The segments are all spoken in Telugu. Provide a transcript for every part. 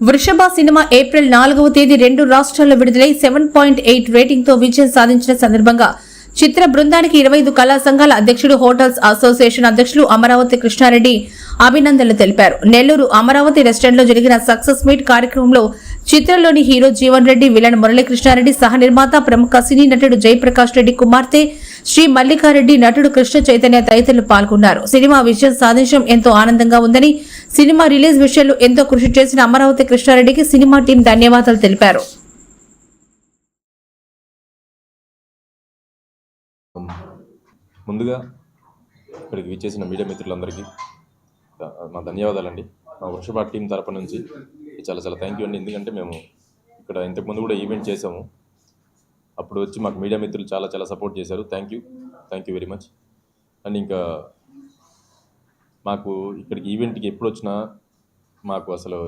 వృషభ సినిమా ఏప్రిల్ నాలుగవ తేదీ రెండు రాష్ట్రాల్లో విడుదలై సెవెన్ పాయింట్ ఎయిట్ రేటింగ్తో విజయం సాధించిన సందర్భంగా చిత్ర బృందానికి ఇరవై ఐదు కళా సంఘాల అధ్యక్షుడు హోటల్స్ అసోసియేషన్ అధ్యక్షులు అమరావతి కృష్ణారెడ్డి అభినందనలు తెలిపారు. నెల్లూరు అమరావతి రెస్టారెంట్లో జరిగిన సక్సెస్ మీట్ కార్యక్రమంలో చిత్రంలోని హీరో జీవన్ రెడ్డి విలన్ మురళీకృష్ణారెడ్డి సహ నిర్మాత ప్రముఖ సినీ నటుడు జయప్రకాష్ రెడ్డి కుమార్తె శ్రీ మల్లికారెడ్డి నటుడు కృష్ణ చైతన్య తదితరులు పాల్గొన్నారు. సినిమా విజయం సాధించడం ఎంతో ఆనందంగా ఉందని సినిమా రిలీజ్ విషయంలో ఎంతో కృషి చేసిన అమరావతి కృష్ణారెడ్డికి సినిమా టీం ధన్యవాదాలు తెలిపారు. ముందుగా ఇక్కడికి విచ్చేసిన మీడియా మిత్రులందరికీ మా ధన్యవాదాలండి. మా వృషభ టీం తరపు నుంచి చాలా చాలా థ్యాంక్ యూ అండి. ఎందుకంటే మేము ఇక్కడ ఇంతకుముందు కూడా ఈవెంట్ చేసాము అప్పుడు వచ్చి మాకు మీడియా మిత్రులు చాలా చాలా సపోర్ట్ చేశారు. Thank you thank you very much and ఇంకా మాకు ఇక్కడికి ఈవెంట్కి ఎప్పుడు వచ్చినా మాకు అసలు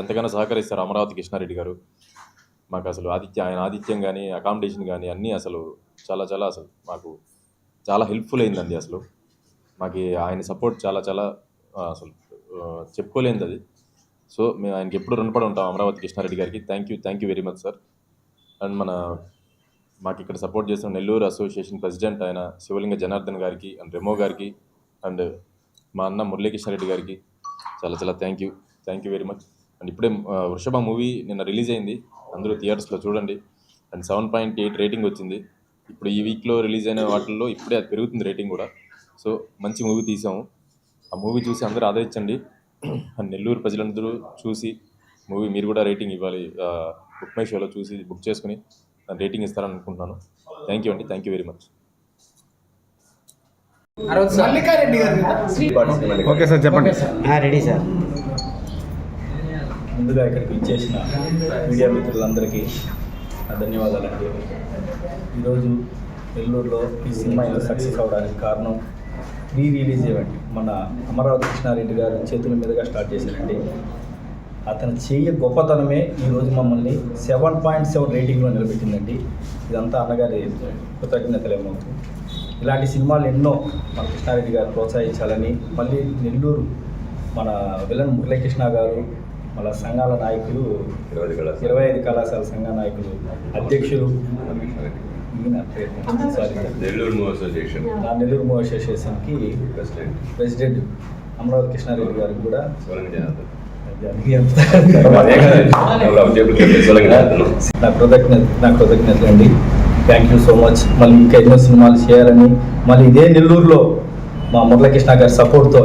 ఎంతగానో సహకరిస్తారు అమరావతి కృష్ణారెడ్డి గారు. మాకు అసలు ఆదిత్య ఆయన ఆతిథ్యం కానీ అకామిడేషన్ కానీ అన్నీ అసలు చాలా చాలా అసలు మాకు చాలా హెల్ప్ఫుల్ అయిందండి అసలు. మాకు ఆయన సపోర్ట్ చాలా చాలా అసలు చెప్పుకోలేనిది అది. సో మేము ఆయనకి ఎప్పుడు రుణపడి ఉంటాం అమరావతి కృష్ణారెడ్డి గారికి. Thank you thank you very much sir and మన మాకు ఇక్కడ సపోర్ట్ చేసిన నెల్లూరు అసోసియేషన్ ప్రెసిడెంట్ ఆయన శివలింగ జనార్దన్ గారికి అండ్ రెమో గారికి అండ్ మా అన్న మురళీకృష్ణారెడ్డి గారికి చాలా చాలా thank you thank you very much and ఇప్పుడే వృషభ మూవీ నిన్న రిలీజ్ అయింది. అందరూ థియేటర్స్లో చూడండి. And seven point eight rating వచ్చింది. ఇప్పుడు ఈ వీక్లో రిలీజ్ అయిన వాటిల్లో ఇప్పుడే అది పెరుగుతుంది రేటింగ్ కూడా. సో మంచి మూవీ తీసాము. ఆ మూవీ చూసి అందరూ ఆదరించండి. నెల్లూరు ప్రజలందరూ చూసి మూవీ మీరు కూడా రేటింగ్ ఇవ్వాలి. బుక్ మై షోలో చూసి బుక్ చేసుకుని రేటింగ్ ఇస్తారని అనుకుంటున్నాను. థ్యాంక్ యూ అండి. Thank you very much? Okay sir చెప్పండి. Ready sir. ముందుగా ఇక్కడికి ఇచ్చేసిన మీడియా మిత్రులందరికీ నా ధన్యవాదాలండి. ఈరోజు నెల్లూరులో ఈ సినిమా ఇంత సక్సెస్ అవడానికి కారణం ప్రీ రిలీజ్ ఈవెంట్ మన అమరావతి కృష్ణారెడ్డి గారు చేతుల మీదుగా స్టార్ట్ చేశారండి. అతను చేయ గొప్పతనమే ఈరోజు మమ్మల్ని సెవెన్ పాయింట్ సెవెన్ రేటింగ్లో నిలబెట్టిందండి. ఇదంతా అన్నగారి కృతజ్ఞతలేమో. ఇలాంటి సినిమాలు ఎన్నో మన కృష్ణారెడ్డి గారు ప్రోత్సహించాలని మళ్ళీ నెల్లూరు మన విలన్ మురళీకృష్ణ గారు మన సంఘాల నాయకులు ఇరవై ఐదు కళాశాల. సంఘ నాయకులు అధ్యక్షులు. Nellore move association. నెల్లూరు అసోసియేషన్కి ప్రెసిడెంట్. ప్రెసిడెంట్ అమరావతి కృష్ణారెడ్డి గారికి కూడా నా కృతజ్ఞత నా కృతజ్ఞతలు అండి. థ్యాంక్ యూ సో మచ్ మళ్ళీ ఇంకా ఎన్నో సినిమాలు చేయాలని మళ్ళీ ఇదే నెల్లూరులో మా మురళకృష్ణ గారి సపోర్ట్తో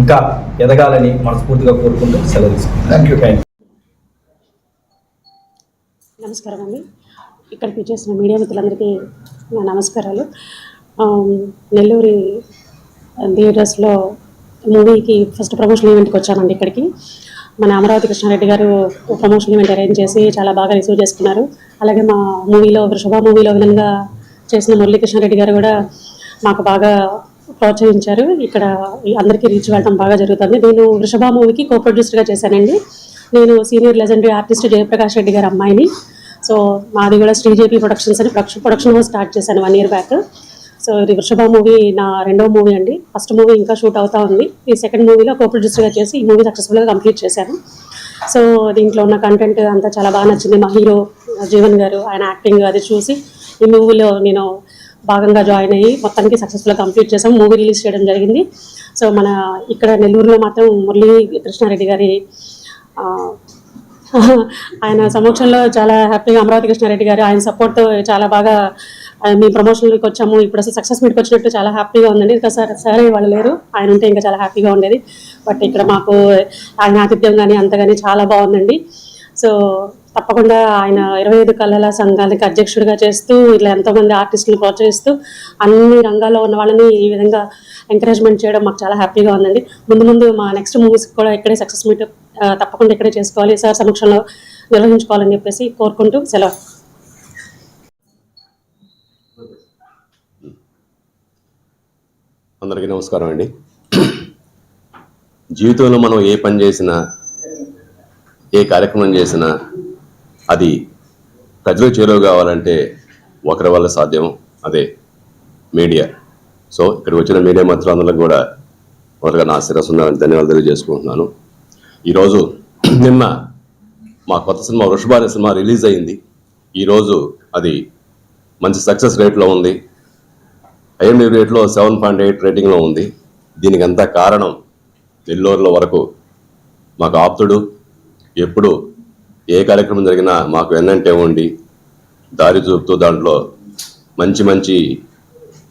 ఇంకా ఎదగాలని మనస్ఫూర్తిగా కోరుకుంటూ సెలవు తీసుకుంటాను థ్యాంక్ యూ థ్యాంక్ నమస్కారం అండి. ఇక్కడికి చేసిన మీడియా మిత్రులందరికీ నా నమస్కారాలు. నెల్లూరి థియేటర్స్లో మూవీకి ఫస్ట్ ప్రమోషన్ ఈవెంట్కి వచ్చామండి ఇక్కడికి. మన అమరావతి కృష్ణారెడ్డి గారు ప్రమోషన్ ఈవెంట్ అరేంజ్ చేసి చాలా బాగా రిసీవ్ చేసుకున్నారు. అలాగే మా మూవీలో వృషభ మూవీలో విలన్గా చేసిన మురళీకృష్ణారెడ్డి గారు కూడా మాకు బాగా ప్రోత్సహించారు. ఇక్కడ అందరికీ రీచ్ వెళ్ళడం బాగా జరుగుతుంది. నేను వృషభ మూవీకి కో ప్రొడ్యూసర్గా చేశానండి. నేను senior legendary artist Jayaprakash Reddy గారి అమ్మాయిని. సో మాది కూడా శ్రీజేపీ ప్రొడక్షన్స్ అని ప్రొడక్షన్ ప్రొడక్షన్ హౌస్ స్టార్ట్ చేశాను వన్ ఇయర్ బ్యాక్ సో ఇది వృషభ మూవీ నా రెండవ మూవీ అండి. ఫస్ట్ మూవీ ఇంకా షూట్ అవుతా ఉంది. ఈ సెకండ్ మూవీలో కో ప్రొడ్యూసర్గా చేసి ఈ మూవీ సక్సెస్ఫుల్గా కంప్లీట్ చేశాను. సో దీంట్లో ఉన్న కంటెంట్ అంతా చాలా బాగా నచ్చింది. మా హీరో జీవన్ గారు ఆయన యాక్టింగ్ అది చూసి ఈ మూవీలో నేను భాగంగా జాయిన్ అయ్యి మొత్తానికి సక్సెస్ఫుల్గా కంప్లీట్ చేసాం. మూవీ రిలీజ్ చేయడం జరిగింది. సో మన ఇక్కడ నెల్లూరులో మాత్రం మురళీ కృష్ణారెడ్డి గారి ఆయన సమక్షంలో చాలా హ్యాపీగా అమరావతి కృష్ణారెడ్డి గారు ఆయన సపోర్ట్తో చాలా బాగా మీ ప్రమోషన్కి వచ్చాము. ఇప్పుడు అసలు సక్సెస్ మీట్కి వచ్చినట్టు చాలా హ్యాపీగా ఉందండి. ఇంకా సార్ సరే వాళ్ళు లేరు. ఆయన ఉంటే ఇంకా చాలా హ్యాపీగా ఉండేది. బట్ ఇక్కడ మాకు ఆయన ఆతిథ్యం కానీ అంత కానీ చాలా బాగుందండి. సో తప్పకుండా ఆయన ఇరవై ఐదు కళల సంఘానికి అధ్యక్షుడిగా చేస్తూ ఇట్లా ఎంతోమంది ఆర్టిస్టులను ప్రోత్సహిస్తూ అన్ని రంగాల్లో ఉన్న వాళ్ళని ఈ విధంగా ఎంకరేజ్మెంట్ చేయడం మాకు చాలా హ్యాపీగా ఉందండి. ముందు ముందు మా నెక్స్ట్ మూవీస్ కూడా ఇక్కడే సక్సెస్ మీట్ తప్పకుండా ఇక్కడే చేసుకోవాలి. సార్ సమక్షంలో నిర్వహించుకోవాలని చెప్పేసి కోరుకుంటూ సెలవు. అందరికీ నమస్కారం అండి. జీవితంలో మనం ఏ పని చేసినా ఏ కార్యక్రమం చేసినా అది ప్రజలకు చేరువ కావాలంటే ఒకరి వల్ల సాధ్యం. అదే మీడియా. సో ఇక్కడికి వచ్చిన మీడియా మిత్రులందరికీ కూడా మొదటగా నా శిరస్సు ధన్యవాదాలు తెలియజేసుకుంటున్నాను. ఈరోజు నిన్న మా కొత్త సినిమా వృషభాని సినిమా రిలీజ్ అయింది. ఈరోజు అది మంచి సక్సెస్ రేట్లో ఉంది. ఐఎండి రేట్లో సెవెన్ పాయింట్ ఎయిట్ రేటింగ్లో ఉంది. దీనికి అంతా కారణం నెల్లూరులో వరకు మాకు ఆప్తుడు ఎప్పుడు ఏ కార్యక్రమం జరిగినా మాకు వెన్నంటే ఉండి దారి చూపుతూ దాంట్లో మంచి మంచి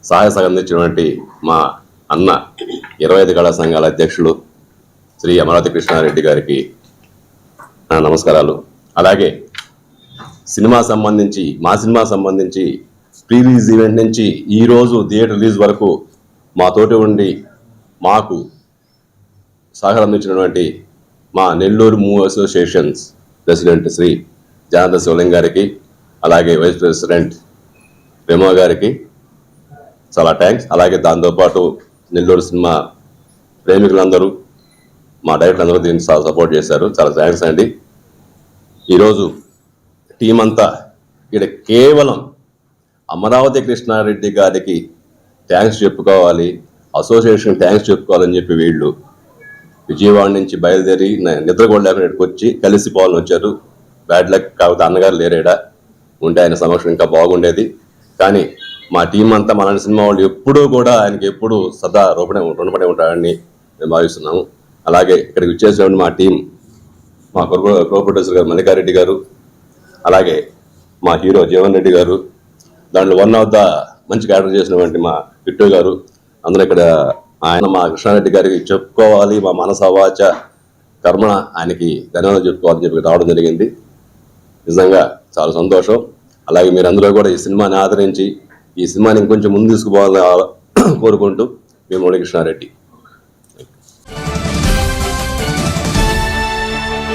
సహాయ సహకారం మా అన్న ఇరవై ఐదు కళా సంఘాల అధ్యక్షులు శ్రీ అమరావతి కృష్ణారెడ్డి గారికి నా నమస్కారాలు. అలాగే సినిమా సంబంధించి మా సినిమా సంబంధించి ప్రీ రిలీజ్ ఈవెంట్ నుంచి ఈరోజు థియేటర్ రిలీజ్ వరకు మా తోటి ఉండి మాకు సహకారం అందించినటువంటి మా Nellore movie associations president Shri Janatha Shivaling గారికి అలాగే వైస్ ప్రెసిడెంట్ రెమో గారికి చాలా థ్యాంక్స్ అలాగే దాంతోపాటు నెల్లూరు సినిమా ప్రేమికులందరూ మా డైరెక్టర్ అందరూ దీన్ని చాలా సపోర్ట్ చేశారు. చాలా థ్యాంక్స్ అండి. ఈరోజు టీం అంతా ఇక్కడ కేవలం అమరావతి కృష్ణారెడ్డి గారికి థ్యాంక్స్ చెప్పుకోవాలి అసోసియేషన్ థ్యాంక్స్ చెప్పుకోవాలని చెప్పి వీళ్ళు విజయవాడ నుంచి బయలుదేరి నిద్ర కూడా లేకుండా ఇక్కడికి వచ్చి కలిసిపోవాలని వచ్చారు. బ్యాడ్ లక్ కాకపోతే అన్నగారు లేరేడా. ఉంటే ఆయన సమక్షం ఇంకా బాగుండేది. కానీ మా టీం అంతా మన సినిమా వాళ్ళు ఎప్పుడూ కూడా ఆయనకి ఎప్పుడూ సదా రూపడే రుణపడి ఉంటారని మేము భావిస్తున్నాము. అలాగే ఇక్కడికి వచ్చేసినటువంటి మా టీం మా కో కో ప్రొడ్యూసర్ గారు మల్లికారెడ్డి గారు అలాగే మా హీరో జీవన్ రెడ్డి గారు దాంట్లో వన్ ఆఫ్ ద మంచి క్యారెక్టర్ చేసినటువంటి మా పిట్టు గారు అందరూ ఇక్కడ ఆయన మా కృష్ణారెడ్డి గారికి చెప్పుకోవాలి మా మనసవాచ కర్మణ ఆయనకి ధన్యవాదాలు చెప్పుకోవాలని చెప్పి రావడం జరిగింది. నిజంగా చాలా సంతోషం. అలాగే మీరందరూ కూడా ఈ సినిమాని ఆదరించి ఈ సినిమాని ఇంకొంచెం ముందు తీసుకుపోవాలని కోరుకుంటూ మేము మురళీకృష్ణారెడ్డి.